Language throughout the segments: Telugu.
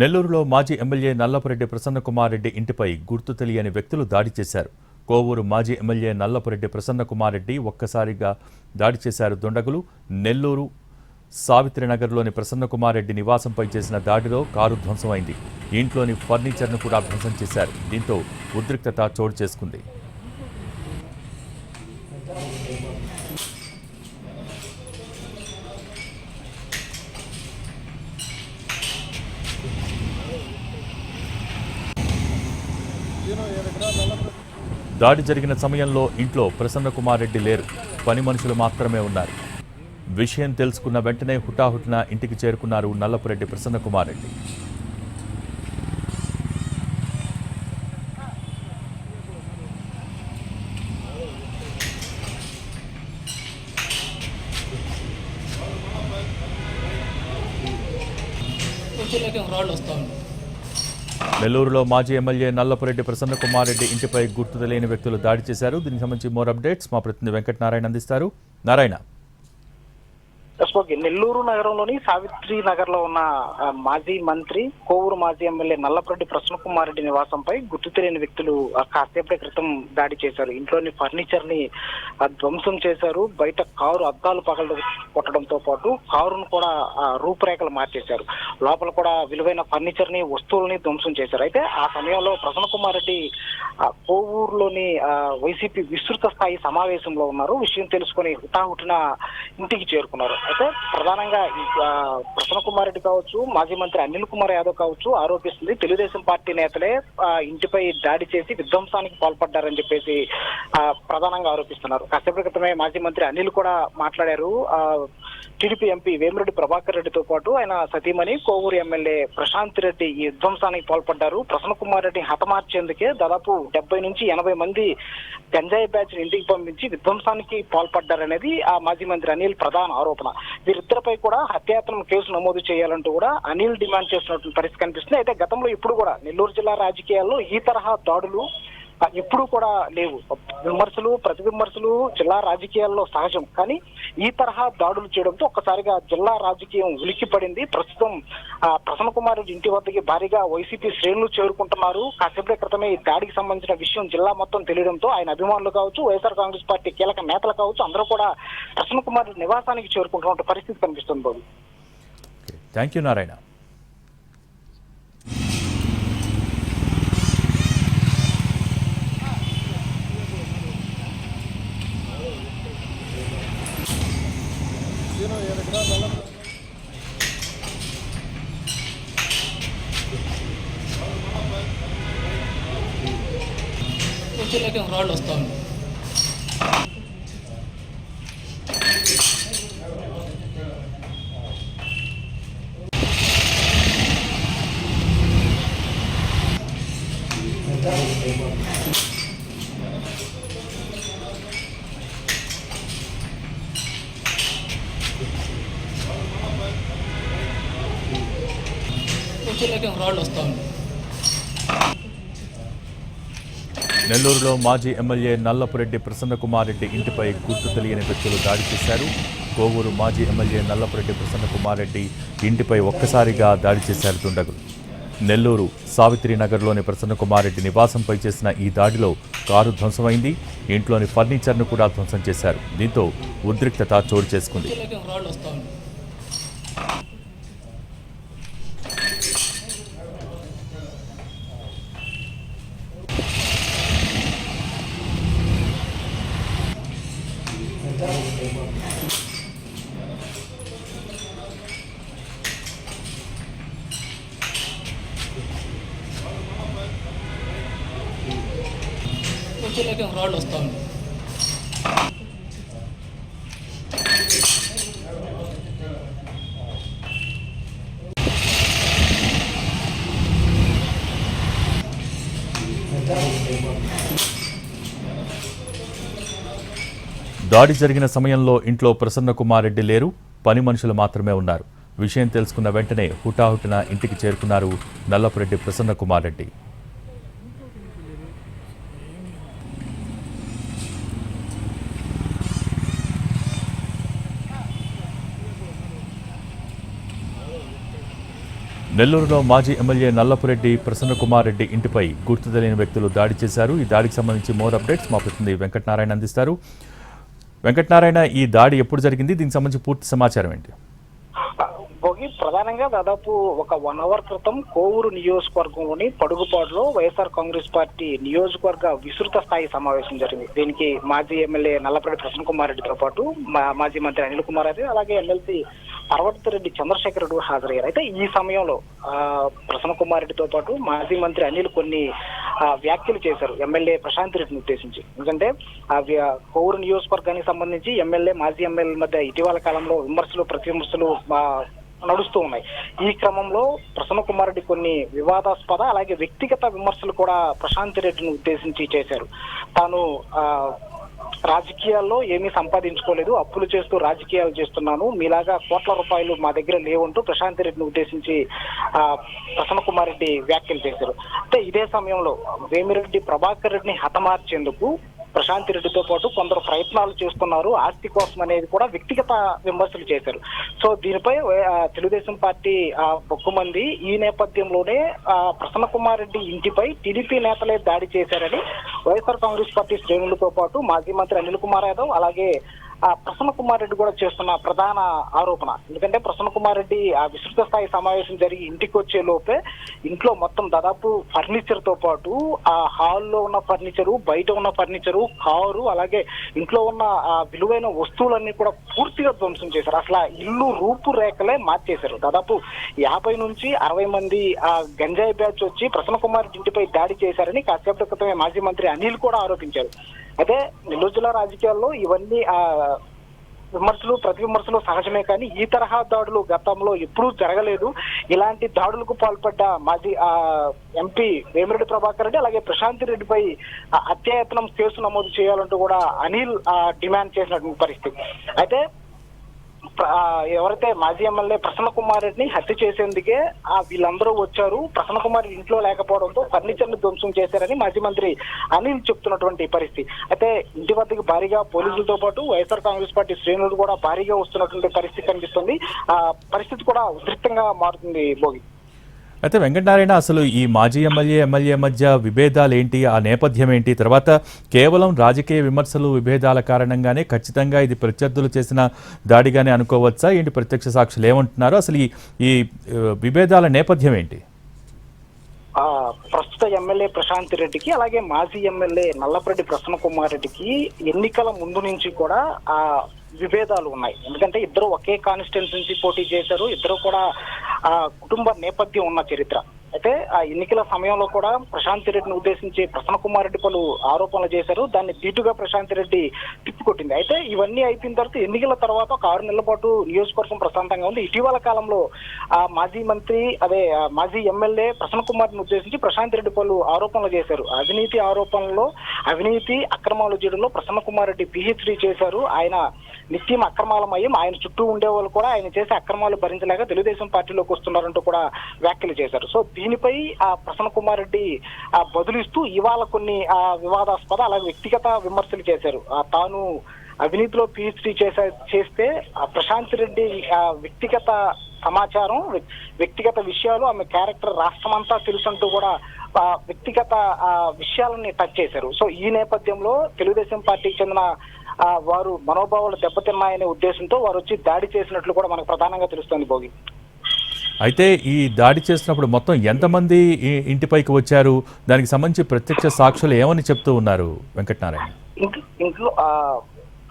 నెల్లూరులో మాజీ ఎమ్మెల్యే నల్లపురెడ్డి ప్రసన్నకుమార్ రెడ్డి ఇంటిపై గుర్తు తెలియని వ్యక్తులు దాడి చేశారు. కోవూరు మాజీ ఎమ్మెల్యే నల్లపురెడ్డి ప్రసన్నకుమార్ రెడ్డి ఒక్కసారిగా దాడి చేశారు. దుండగులు నెల్లూరు సావిత్రినగర్లోని ప్రసన్నకుమార్ రెడ్డి నివాసంపై చేసిన దాడిలో కారు ధ్వంసమైంది. ఇంట్లోని ఫర్నిచర్ను కూడా ధ్వంసం చేశారు. దీంతో ఉద్రిక్తత చోటు చేసుకుంది. దాడి జరిగిన సమయంలో ఇంట్లో ప్రసన్నకుమార్ రెడ్డి లేరు. పని మనుషులు మాత్రమే ఉన్నారు. విషయం తెలుసుకున్న వెంటనే హుటాహుటిన ఇంటికి చేరుకున్నారు నల్లపురెడ్డి ప్రసన్నకుమార్ రెడ్డి. నెల్లూరులో మాజీ ఎమ్మెల్యే నల్లపురెడ్డి ప్రసన్నకుమార్ రెడ్డి ఇంటిపై గుర్తు తెలియని వ్యక్తులు దాడి చేశారు. దీనికి సంబంధించి మోర్ అప్డేట్స్ మా ప్రతినిధి వెంకటనారాయణ అందిస్తారు. నారాయణ. ఓకే నెల్లూరు నగరంలోని సావిత్రి నగర్లో ఉన్న మాజీ మంత్రి కోవూరు మాజీ ఎమ్మెల్యే నల్లపరెడ్డి ప్రసన్న కుమార్ రెడ్డి నివాసంపై గుర్తు తెలియని వ్యక్తులు కాసేపటి క్రితం దాడి చేశారు. ఇంట్లోని ఫర్నిచర్ని ధ్వంసం చేశారు. బయట కారు అద్దాలు పగల కొట్టడంతో పాటు కారును కూడా రూపురేఖలు మార్చేశారు. లోపల కూడా విలువైన ఫర్నిచర్ని వస్తువులని ధ్వంసం చేశారు. అయితే ఆ సమయంలో ప్రసన్న కుమార్ రెడ్డి కోవూరులోని వైసీపీ విస్తృత స్థాయి సమావేశంలో ఉన్నారు. విషయం తెలుసుకొని హుటాహుటిన ఇంటికి చేరుకున్నారు. అయితే ప్రధానంగా ఈ ప్రసన్న కుమార్ రెడ్డి కావచ్చు మాజీ మంత్రి అనిల్ కుమార్ యాదవ్ కావచ్చు ఆరోపిస్తుంది. తెలుగుదేశం పార్టీ నేతలే ఆ, ఇంటిపై దాడి చేసి విధ్వంసానికి పాల్పడ్డారని చెప్పేసి ఆ, ప్రధానంగా ఆరోపిస్తున్నారు. కాసేపటి క్రితమే మాజీ మంత్రి అనిల్ కూడా మాట్లాడారు. ఆ, టీడీపీ ఎంపీ వేమిరెడ్డి ప్రభాకర్ రెడ్డితో పాటు ఆయన సతీమణి కోవూరు ఎమ్మెల్యే ప్రశాంత్ రెడ్డి ఈ విధ్వంసానికి పాల్పడ్డారు. ప్రసన్న కుమార్ రెడ్డి హతమార్చేందుకే దాదాపు డెబ్బై నుంచి ఎనభై మంది గంజాయి బ్యాచ్ ఇంటికి పంపించి విధ్వంసానికి పాల్పడ్డారనేది ఆ మాజీ మంత్రి అనిల్ ప్రధాన ఆరోపణ. వీరిద్దరిపై కూడా హత్యాయత్నం కేసు నమోదు చేయాలంటూ కూడా అనిల్ డిమాండ్ చేస్తున్నటువంటి పరిస్థితి కనిపిస్తుంది. అయితే గతంలో ఇప్పుడు కూడా నెల్లూరు జిల్లా రాజకీయాల్లో ఈ తరహా దాడులు ఎప్పుడూ కూడా లేవు. విమర్శలు ప్రతి విమర్శలు జిల్లా రాజకీయాల్లో సహజం. కానీ ఈ తరహా దాడులు చేయడంతో ఒక్కసారిగా జిల్లా రాజకీయం ఉలిక్కిపడింది. ప్రస్తుతం ఆ, ప్రసన్న కుమార్ ఇంటి వద్దకి భారీగా వైసీపీ శ్రేణులు చేరుకుంటున్నారు. కాసేపటి క్రితమే ఈ దాడికి సంబంధించిన విషయం జిల్లా మొత్తం తెలియడంతో ఆయన అభిమానులు కావచ్చు వైఎస్ఆర్ కాంగ్రెస్ పార్టీ కీలక నేతలు కావచ్చు అందరూ కూడా ప్రసన్న కుమార్ నివాసానికి చేరుకుంటున్న పరిస్థితి కనిపిస్తుంది బాబు. Thank you Narayana. కూర్చోలేక రాళ్ళు వస్తూ ఉంది కూర్చోలేక రాళ్ళు వస్తూ ఉంది నెల్లూరులో మాజీ ఎమ్మెల్యే నల్లపురెడ్డి ప్రసన్నకుమార్ రెడ్డి ఇంటిపై గుర్తు తెలియని వ్యక్తులు దాడి చేశారు. కోవూరు మాజీ ఎమ్మెల్యే నల్లపురెడ్డి ప్రసన్నకుమార్ రెడ్డి ఇంటిపై ఒక్కసారిగా దాడి చేశారు దుండగులు. నెల్లూరు సావిత్రి నగర్లోని ప్రసన్నకుమార్ రెడ్డి నివాసంపై చేసిన ఈ దాడిలో కారు ధ్వంసమైంది. ఇంట్లోని ఫర్నిచర్ను కూడా ధ్వంసం చేశారు. దీంతో ఉద్రిక్తత చోటు చేసుకుంది. కూర్చోలేక రాళ్ళు వస్తూ ఉంటాయి దాడి జరిగిన సమయంలో ఇంట్లో ప్రసన్న కుమార్ రెడ్డి లేరు. పని మనుషులు మాత్రమే ఉన్నారు. విషయం తెలుసుకున్న వెంటనే హుటాహుటిన ఇంటికి చేరుకున్నారు నల్లపురెడ్డి ప్రసన్న కుమార్ రెడ్డి. నెల్లూరులో మాజీ ఎమ్మెల్యే నల్లపురెడ్డి ప్రసన్నకుమార్ రెడ్డి ఇంటిపై గుర్తు తెలియని వ్యక్తులు దాడి చేశారు. ఈ దాడికి సంబంధించి మోర్ అప్డేట్స్ మా ప్రతినిధి వెంకటనారాయణ అందిస్తారు. వెంకటనారాయణ ఈ దాడి ఎప్పుడు జరిగింది? దీనికి సంబంధించి పూర్తి సమాచారం ఏంటి? భోగి ప్రధానంగా దాదాపు ఒక వన్ అవర్ క్రితం కోవూరు నియోజకవర్గంలోని పడుగుపాడులో వైఎస్ఆర్ కాంగ్రెస్ పార్టీ నియోజకవర్గ విస్తృత స్థాయి సమావేశం జరిగింది. దీనికి మాజీ ఎమ్మెల్యే నల్లపరెడ్డి ప్రసన్న కుమార్ రెడ్డితో పాటు మా- మాజీ మంత్రి అనిల్ కుమార్ రెడ్డి అలాగే ఎమ్మెల్సీ పర్వతరెడ్డి చంద్రశేఖర్ రెడ్డి హాజరయ్యారు. అయితే ఈ సమయంలో ఆ, ప్రసన్న కుమార్ రెడ్డితో పాటు మాజీ మంత్రి అనిల్ కొన్ని ఆ, వ్యాఖ్యలు చేశారు ఎమ్మెల్యే ప్రశాంత్ రెడ్డిని ఉద్దేశించి. ఎందుకంటే ఆ కోవూరు నియోజకవర్గానికి సంబంధించి ఎమ్మెల్యే మాజీ ఎమ్మెల్యే మధ్య ఇటీవల కాలంలో విమర్శలు ప్రతి విమర్శలు నడుస్తూ ఉన్నాయి. ఈ క్రమంలో ప్రసన్న కుమార్ రెడ్డి కొన్ని వివాదాస్పద అలాగే వ్యక్తిగత విమర్శలు కూడా ప్రశాంత్ రెడ్డిని ఉద్దేశించి చేశారు. తాను రాజకీయాల్లో ఏమీ సంపాదించుకోలేదు. అప్పులు చేస్తూ రాజకీయాలు చేస్తున్నాను. మీలాగా కోట్ల రూపాయలు మా దగ్గర లేవంటూ ప్రశాంత్ రెడ్డిని ఉద్దేశించి ప్రసన్న కుమార్ రెడ్డి వ్యాఖ్యలు చేశారు. అంటే ఇదే సమయంలో వేమిరెడ్డి ప్రభాకర్ రెడ్డిని హతమార్చేందుకు ప్రశాంత్ రెడ్డితో పాటు కొందరు ప్రయత్నాలు చేస్తున్నారు. ఆస్తి కోసం అనేది కూడా వ్యక్తిగత విమర్శలు చేశారు. సో దీనిపై తెలుగుదేశం పార్టీ బొక్కుమంది ఈ నేపథ్యంలోనే ప్రసన్న కుమార్ రెడ్డి ఇంటిపై టీడీపీ నేతలే దాడి చేశారని వైఎస్ఆర్ కాంగ్రెస్ పార్టీ శ్రేణులతో పాటు మాజీ మంత్రి అనిల్ కుమార్ యాదవ్ అలాగే ప్రసన్న కుమార్ రెడ్డి కూడా చేస్తున్న ప్రధాన ఆరోపణ. ఎందుకంటే ప్రసన్న కుమార్ రెడ్డి ఆ విస్తృత స్థాయి సమావేశం జరిగి ఇంటికి వచ్చే లోపే ఇంట్లో మొత్తం దాదాపు ఫర్నిచర్తో పాటు ఆ హాల్లో ఉన్న ఫర్నిచరు బయట ఉన్న ఫర్నిచరు కారు అలాగే ఇంట్లో ఉన్న ఆ విలువైన వస్తువులన్నీ కూడా పూర్తిగా ధ్వంసం చేశారు. అసలు ఆ ఇల్లు రూపురేఖలే మార్చేశారు. దాదాపు యాభై నుంచి అరవై మంది ఆ గంజాయి బ్యాచ్ వచ్చి ప్రసన్న కుమార్ ఇంటిపై దాడి చేశారని కాసేపటి క్రితమే మాజీ మంత్రి అనిల్ కూడా ఆరోపించారు. అయితే నెల్లూరు జిల్లా రాజకీయాల్లో ఇవన్నీ ఆ విమర్శలు ప్రతి విమర్శలు సహజమే కానీ ఈ తరహా దాడులు గతంలో ఎప్పుడూ జరగలేదు. ఇలాంటి దాడులకు పాల్పడ్డ మాజీ ఆ ఎంపీ వేమిరెడ్డి ప్రభాకర్ రెడ్డి అలాగే ప్రశాంత్ రెడ్డిపై ఆ, హత్యాయత్నం కేసు నమోదు చేయాలంటూ కూడా అనిల్ ఆ, డిమాండ్ చేసినటువంటి పరిస్థితి. అయితే ఎవరైతే మాజీ ఎమ్మెల్యే ప్రసన్న కుమార్ రెడ్డిని హత్య చేసేందుకే ఆ వీళ్ళందరూ వచ్చారు. ప్రసన్న కుమార్ ఇంట్లో లేకపోవడంతో ఫర్నిచర్ని ధ్వంసం చేశారని మాజీ మంత్రి అనిల్ చెప్తున్నటువంటి పరిస్థితి. అయితే ఇంటి వద్దకు భారీగా పోలీసులతో పాటు వైఎస్ఆర్ కాంగ్రెస్ పార్టీ శ్రేణులు కూడా భారీగా వస్తున్నటువంటి పరిస్థితి కనిపిస్తుంది. ఆ పరిస్థితి కూడా ఉధృతంగా మారుతుంది భోగి. అయితే వెంకటనారాయణ అసలు ఈ మాజీ ఎమ్మెల్యే ఎమ్మెల్యే మధ్య విభేదాలు ఏంటి ఆ నేపథ్యం ఏంటి తర్వాత కేవలం రాజకీయ విమర్శలు విభేదాల కారణంగానే ఖచ్చితంగా ఇది ప్రత్యర్థులు చేసిన దాడిగానే అనుకోవచ్చా? ఏంటి ప్రత్యక్ష సాక్షులు ఏమంటున్నారు? అసలు ఈ ఈ విభేదాల నేపథ్యం ఏంటి ప్రస్తుత ఎమ్మెల్యే ప్రశాంత్ రెడ్డికి అలాగే మాజీ ఎమ్మెల్యే నల్లపరెడ్డి ప్రసన్న కుమార్ రెడ్డికి ఎన్నికల ముందు నుంచి కూడా ఆ విభేదాలు ఉన్నాయి. ఎందుకంటే ఇద్దరు ఒకే కాన్స్టిట్యున్సీ నుంచి పోటీ చేశారు. ఇద్దరు కూడా ఆ కుటుంబ నేపథ్యం ఉన్న చరిత్ర. అయితే ఆ ఎన్నికల సమయంలో కూడా ప్రశాంత్ రెడ్డిని ఉద్దేశించి ప్రసన్న కుమార్ రెడ్డి పలు ఆరోపణలు చేశారు. దాన్ని దీటుగా ప్రశాంత్ రెడ్డి తిప్పికొట్టింది. అయితే ఇవన్నీ అయిపోయిన తర్వాత ఎన్నికల తర్వాత ఒక ఆరు నెలల పాటు నియోజకవర్గం ప్రశాంతంగా ఉంది. ఇటీవల కాలంలో ఆ మాజీ మంత్రి అదే మాజీ ఎమ్మెల్యే ప్రసన్న కుమార్ని ఉద్దేశించి ప్రశాంత్ రెడ్డి పలు ఆరోపణలు చేశారు. అవినీతి ఆరోపణలో అవినీతి అక్రమాలు చేయడంలో ప్రసన్న కుమార్ రెడ్డి పిహెచ్డి చేశారు. ఆయన నిత్యం అక్రమాలమయం ఆయన చుట్టూ ఉండే వాళ్ళు కూడా ఆయన చేసే అక్రమాలు భరించలేక తెలుగుదేశం పార్టీలోకి వస్తున్నారంటూ కూడా వ్యాఖ్యలు చేశారు. సో దీనిపై ఆ ప్రసన్న కుమార్ రెడ్డి బదులిస్తూ ఇవాళ కొన్ని ఆ వివాదాస్పద అలాగే వ్యక్తిగత విమర్శలు చేశారు. తాను అవినీతిలో పిహెచ్డి చేసే చేస్తే ఆ ప్రశాంత్ రెడ్డి ఆ వ్యక్తిగత సమాచారం వ్యక్- వ్యక్తిగత విషయాలు ఆమె క్యారెక్టర్ రాష్ట్రమంతా తెలుసంటూ కూడా వ్యక్తిగత విషయాలని టచ్ చేశారు. సో ఈ నేపథ్యంలో తెలుగుదేశం పార్టీకి చెందిన వారు మనోభావాలు దెబ్బతిన్నాయనే ఉద్దేశంతో వారు వచ్చి దాడి చేసినట్లు కూడా మనకు ప్రధానంగా తెలుస్తుంది భోగి. అయితే ఈ దాడి చేసినప్పుడు మొత్తం ఎంతమంది ఇంటిపైకి వచ్చారు? దానికి సంబంధించి ప్రత్యక్ష సాక్షులు ఏమని చెప్తూ ఉన్నారు వెంకటనారాయణ? ఇంట్లో ఇంట్లో ఆ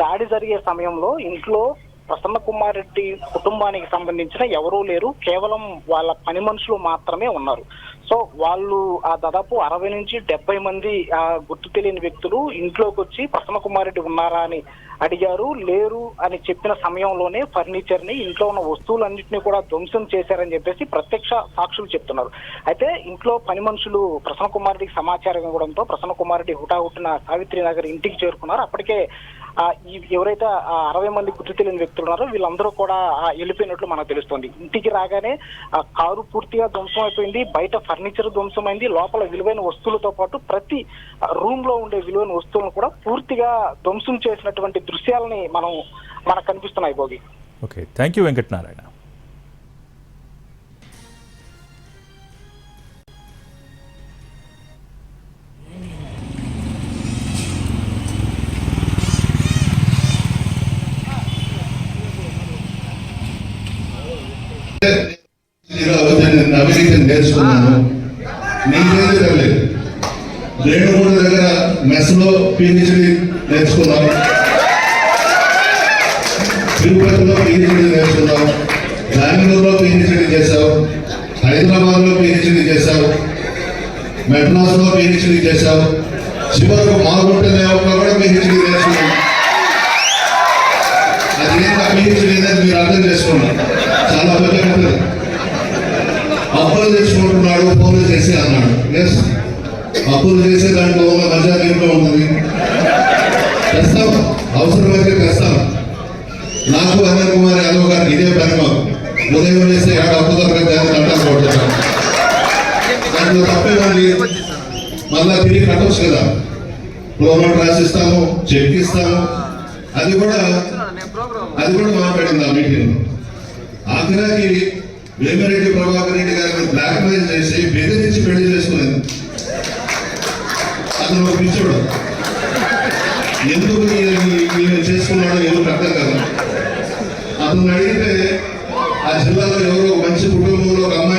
దాడి జరిగే సమయంలో ఇంట్లో ప్రసన్న కుమార్ రెడ్డి కుటుంబానికి సంబంధించిన ఎవరూ లేరు. కేవలం వాళ్ళ పని మనుషులు మాత్రమే ఉన్నారు. సో వాళ్ళు ఆ దాదాపు అరవై నుంచి డెబ్బై మంది ఆ గుర్తు తెలియని వ్యక్తులు ఇంట్లోకి వచ్చి ప్రసన్న కుమార్ రెడ్డి ఉన్నారా అని అడిగారు లేరు అని చెప్పిన సమయంలోనే ఫర్నిచర్ని ఇంట్లో ఉన్న వస్తువులన్నింటినీ కూడా ధ్వంసం చేశారని చెప్పేసి ప్రత్యక్ష సాక్షులు చెప్తున్నారు. అయితే ఇంట్లో పని మనుషులు ప్రసన్న కుమార్ సమాచారం ఇవ్వడంతో ప్రసన్న కుమార్ హుటాహుటిన సావిత్రి నగర్ ఇంటికి చేరుకున్నారు. అప్పటికే ఈ ఎవరైతే ఆ అరవై మంది గుర్తు తెలియని వ్యక్తులు ఉన్నారో వీళ్ళందరూ కూడా వెళ్ళిపోయినట్లు మనకు తెలుస్తుంది. ఇంటికి రాగానే ఆ కారు పూర్తిగా ధ్వంసం అయిపోయింది బయట ఫర్నిచర్ ధ్వంసమైంది లోపల విలువైన వస్తువులతో పాటు ప్రతి రూమ్లో ఉండే విలువైన వస్తువులను కూడా పూర్తిగా ధ్వంసం చేసినటువంటి దృశ్యాలని మనం మనకు కనిపిస్తున్నాయి Bhogi. Okay thank you Venkatanarayana. నేను నేర్చుకున్నాను నీకేది తెలియలేదు రేణుగూడ దగ్గర మెస్లో నేర్చుకున్నాను. తిరుపతిలో పిహెచ్డి నేర్చుకున్నాం బెంగళూరులో పిహెచ్డి చేశావు హైదరాబాద్లో పిహెచ్డి చేశావు మెడ్రాస్లో పిహెచ్డి చేశావు చివరకు మాగుంట లేఅవుట్లో కూడా పిహెచ్డి నేర్చుకున్నాం అది ఏంటి? పిహెచ్డి అనేది మీరు అర్థం చేసుకున్నారు చాలా పెద్ద అప్పులు తెచ్చుకుంటున్నాడు ఫోన్లు చేసి అన్నాడు. ఎస్ అప్పులు చేసే దాంట్లో ఉన్న మజా దీంట్లో ఉంటుంది. తెస్తాం. అవసరమైతే తెస్తాం. నాకు అనిల్ కుమార్ యాదవ్ గారికి ఇదే పని ఉదయం చేస్తే ఆడ అప్పు దొరకదు అంటారు దాంట్లో తప్పేమండి మళ్ళా తిరిగి కట్టవచ్చు కదా ప్రోగ్రామ్ రాసిస్తాము చెక్ ఇస్తాము అది కూడా అది కూడా మాట్లాడింది ఆ మీటింగ్ ఆఖరాకి వేమిరెడ్డి ప్రభాకర్ రెడ్డి గారిని బ్లాక్మెయిల్ చేసి బెదిరించి పెళ్ళి చేసుకునేది అతను ఒక పిచ్చోడు ఎందుకు చేసుకున్నాడో ఎందుకు అర్థం కదా ಅದು ನಡೆಯುತ್ತೆ ಆ ಜಿಲ್ಲಾದಲ್ಲಿ ಅವರು ಮಂಚಿ ಕುಟುಂಬಗಳು ಅಮ್ಮ